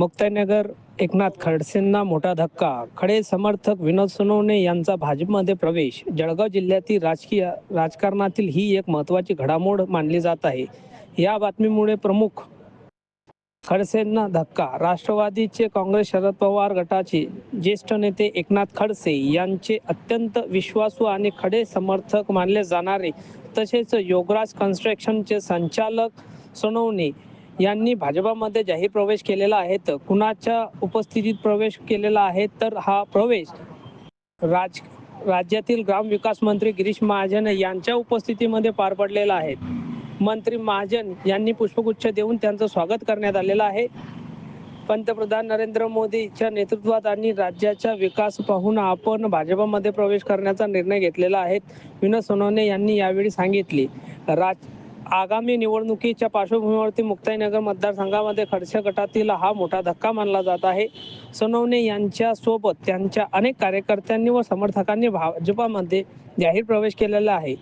मुक्ताईनगर एकनाथ खडसेंना मोठा धक्का. खडे समर्थक विनोद सोनवणे यांचा भाजपमध्ये प्रवेश. जळगाव जिल्ह्यातील राजकीय राजकारणातील ही एक महत्त्वाची घडामोड मानली जात आहे. या बातमीमुळे प्रमुख खडसेंना धक्का. राष्ट्रवादीचे काँग्रेस शरद पवार गटाचे ज्येष्ठ नेते एकनाथ खडसे यांचे अत्यंत विश्वासू आणि खडे समर्थक मानले जाणारे तसेच योगराज कन्स्ट्रक्शनचे संचालक सोनवणे यांनी भाजपामध्ये जाहीर प्रवेश केलेला आहे तर कुणाच्या उपस्थितीत प्रवेश केलेला आहे तर हा प्रवेश राज राज्यातील ग्रामविकास मंत्री गिरीश महाजन यांच्या उपस्थितीमध्ये पार पडलेला आहे. मंत्री महाजन यांनी पुष्पगुच्छ देऊन त्यांचं स्वागत करण्यात आलेलं आहे. पंतप्रधान नरेंद्र मोदीच्या नेतृत्वात आणि राज्याचा विकास पाहून आपण भाजपमध्ये प्रवेश करण्याचा निर्णय घेतलेला आहे विनोद सोनवणे यांनी यावेळी सांगितले. राज आगामी निवडणुकीच्या पार्श्वभूमीवरती मुक्ताईनगर मतदारसंघामध्ये खडसे गटातील हा मोठा धक्का मानला जात आहे. सोनवणे यांच्या सोबत त्यांच्या अनेक कार्यकर्त्यांनी व समर्थकांनी भाजपामध्ये जाहीर प्रवेश केलेला आहे.